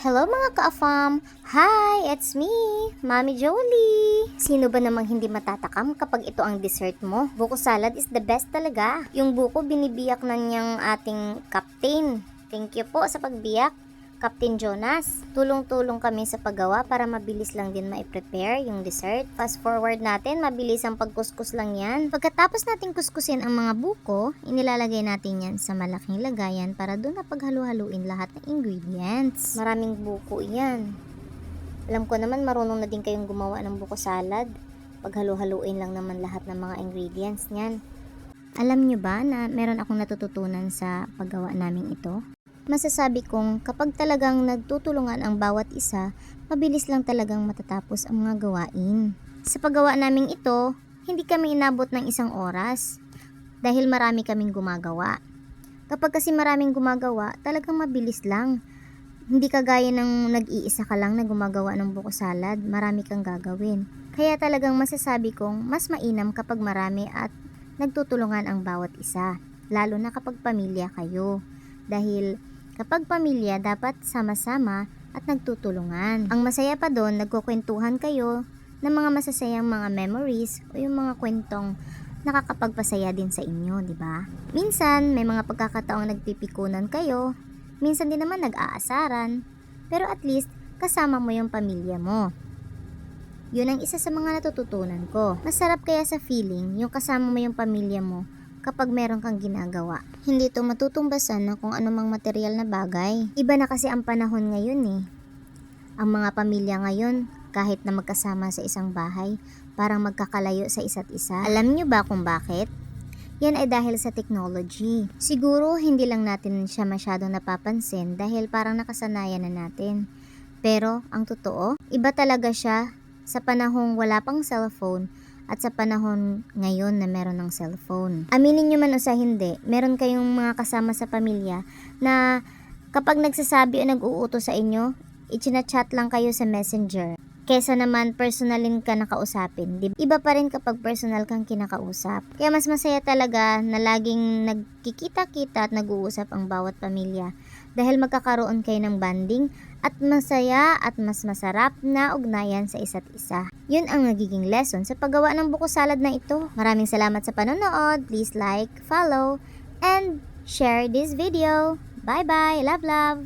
Hello mga ka-afam! Hi! It's me, Mami Jolie! Sino ba namang hindi matatakam kapag ito ang dessert mo? Buko salad is the best talaga. Yung buko binibiyak na niyang ating captain. Thank you po sa pagbiyak. Captain Jonas, tulong-tulong kami sa paggawa para mabilis lang din ma-prepare yung dessert. Fast forward natin, mabilis ang pagkuskus lang yan. Pagkatapos natin kuskusin ang mga buko, inilalagay natin yan sa malaking lagayan para doon na paghalu-haluin lahat ng ingredients. Maraming buko yan. Alam ko naman marunong na din kayong gumawa ng buko salad. Paghalu-haluin lang naman lahat ng mga ingredients niyan. Alam nyo ba na meron akong natututunan sa paggawa namin ito? Masasabi kong kapag talagang nagtutulungan ang bawat isa, mabilis lang talagang matatapos ang mga gawain. Sa paggawa naming ito, hindi kami inabot ng isang oras dahil marami kaming gumagawa. Kapag kasi maraming gumagawa, talagang mabilis lang. Hindi kagaya ng nag-iisa ka lang na gumagawa ng buko salad, marami kang gagawin. Kaya talagang masasabi kong mas mainam kapag marami at nagtutulungan ang bawat isa, lalo na kapag pamilya kayo. Dahil kapag pamilya, dapat sama-sama at nagtutulungan. Ang masaya pa doon, nagkukwentuhan kayo ng mga masasayang mga memories o yung mga kwentong nakakapagpasaya din sa inyo, di ba? Minsan, may mga pagkakataong nagpipikunan kayo, minsan din naman nag-aasaran, pero at least kasama mo yung pamilya mo. Yun ang isa sa mga natututunan ko. Masarap kaya sa feeling yung kasama mo yung pamilya mo kapag meron kang ginagawa. Hindi ito matutumbasan ng kung anumang material na bagay. Iba na kasi ang panahon ngayon eh. Ang mga pamilya ngayon, kahit na magkasama sa isang bahay, parang magkakalayo sa isa't isa. Alam nyo ba kung bakit? Yan ay dahil sa technology. Siguro hindi lang natin siya masyadong napapansin dahil parang nakasanayan na natin. Pero ang totoo, iba talaga siya sa panahong wala pang cellphone at sa panahon ngayon na meron ng cellphone. Aminin nyo man o sa hindi, meron kayong mga kasama sa pamilya na kapag nagsasabi o nag-uuto sa inyo, ichinachat lang kayo sa messenger. Kesa naman personalin ka nakausapin. Di- Iba pa rin kapag personal kang kinakausap. Kaya mas masaya talaga na laging nagkikita-kita at nag-uusap ang bawat pamilya. Dahil magkakaroon kayo ng banding at masaya at mas masarap na ugnayan sa isa't isa. Yun ang nagiging lesson sa paggawa ng buko salad na ito. Maraming salamat sa panonood. Please like, follow, and share this video. Bye-bye. Love, love.